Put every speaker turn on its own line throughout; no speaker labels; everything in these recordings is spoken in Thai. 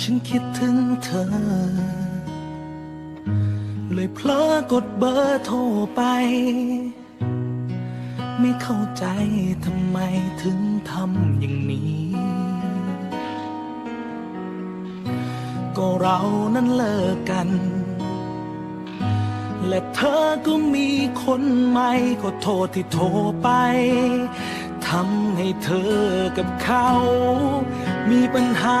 ฉันคิดถึงเธอ เลยเพลอกดเบอร์โทรไป ไม่เข้าใจทำไมถึงทำอย่างนี้ ก็เรานั้นเลิกกัน และเธอก็มีคนใหม่ขอโทษที่โทรไปทำให้เธอกับเขา มีปัญหา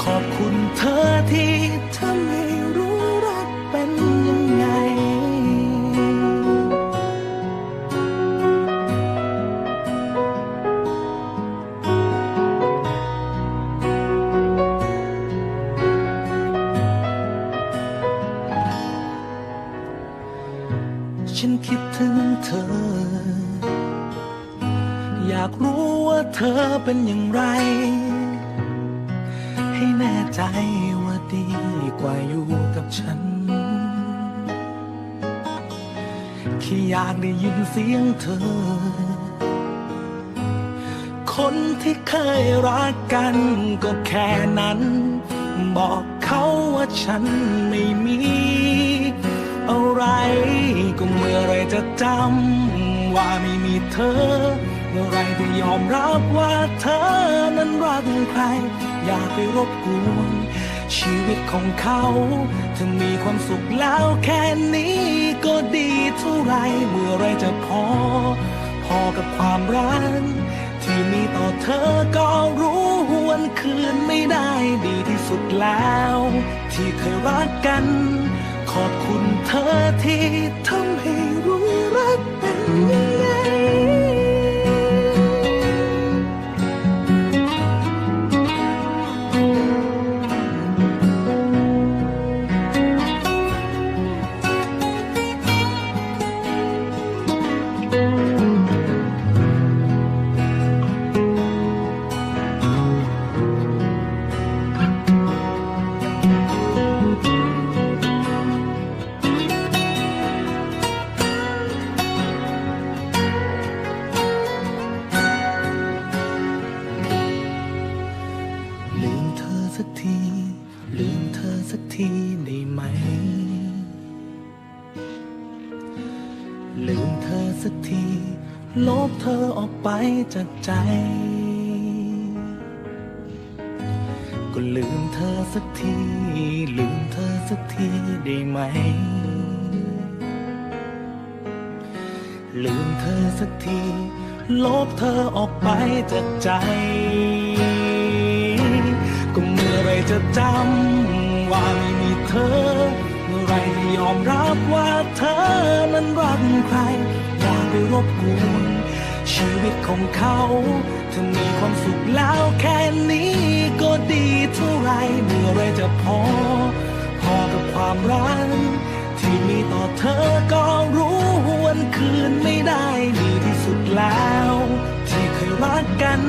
ขอบคุณเธอที่ทำให้รู้รักเป็นยังไง ฉันคิดถึงเธอ อยากรู้ว่าเธอเป็นอย่างไร แน่ใจว่าดีกว่าอยู่กับฉันแค่อยากได้ยินเสียงเธอ คนที่เคยรักกันก็แค่นั้น บอกเขาว่าฉันไม่มี อะไรก็เมื่อไรจะจำว่าไม่มีเธอ เมื่อไรจะยอมรับว่าเธอนั้นรักใคร อยากไปรบกวนชีวิตของเขาเธอมีความสุขแล้วแค่นี้ก็ดีเท่าไรเมื่อไรจะพอ พอกับความรักที่มีต่อเธอก็รู้วันคืนไม่ได้ดีที่สุดแล้ว ที่เคยรักกัน ขอบคุณเธอที่ทำให้รู้รักเป็น สักที ลืมเธอสักทีได้ไหม ลืมเธอสักที ลบเธอออกไปจากใจ ก็ลืมเธอสักที ลืมเธอสักทีได้ไหม ลืมเธอสักที ลบเธอออกไปจากใจ จะจำว่าไม่มีเธอ เมื่อไรจะยอมรับว่าเธอนั้นรักใคร อย่าไปรบกวนชีวิตของเขาเธอมีความสุขแล้วแค่นี้ก็ดีเท่าไรเมื่อไรจะพอ พอกับความรักที่มีต่อเธอก็รู้วันคืนไม่ได้ดีที่สุดแล้ว ที่เคยรักกัน